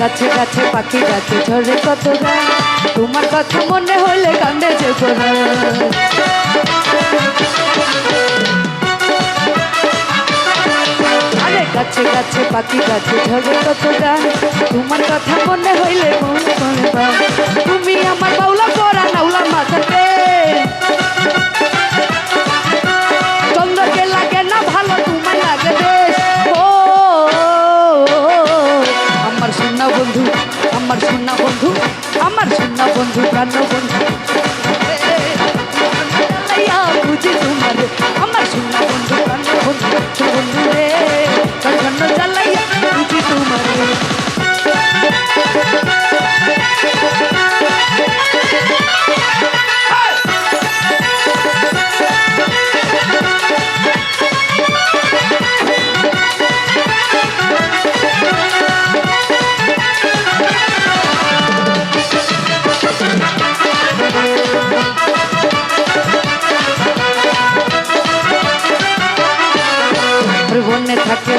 গাছে গাছে পাখি গাছে ঝরে কত তোমার কথা মনে হলে কান্দে যে গাছে গাছে পাখি গাছে ঝরে কত তোমার কথা মনে হইলে মন আমার সোনা বন্ধু আমার সোনা বন্ধু প্রাণ বন্ধু।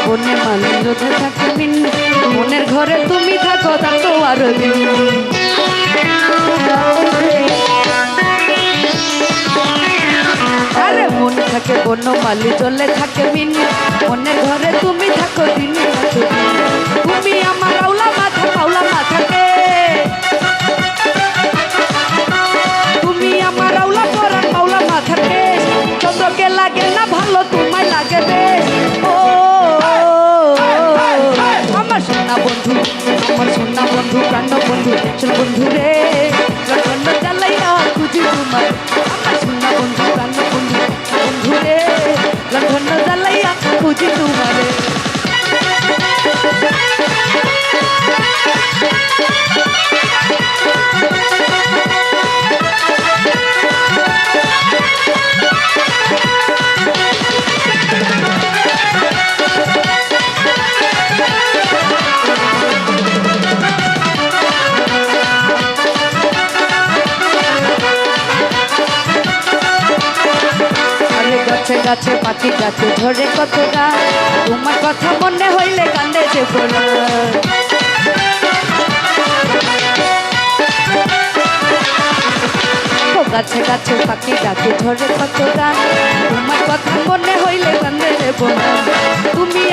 থাকে বনে মালিন রোধে থাকে মিন, মনের ঘরে তুমি থাকো থাকো আর আরে মন থাকে বন্য মালি চলে থাকে মিন। মনের ঘরে তুমি থাকো, দিন রাত বন্ধু চল বন্ধু রে লটন খুঁজি তোমার গাছে পাখি গাছে ধরে কত গা তোমার কথা মনে হইলে কান্দে যে গাছে গাছে পাখি গাছে ধরে কত গা তোমার কথা মনে হইলে কান্দে যে তুমি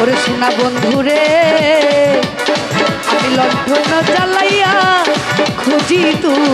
ওরে সোনা বন্ধু রে আমি লণ্ঠন জ্বালাইয়া খুঁজি তুই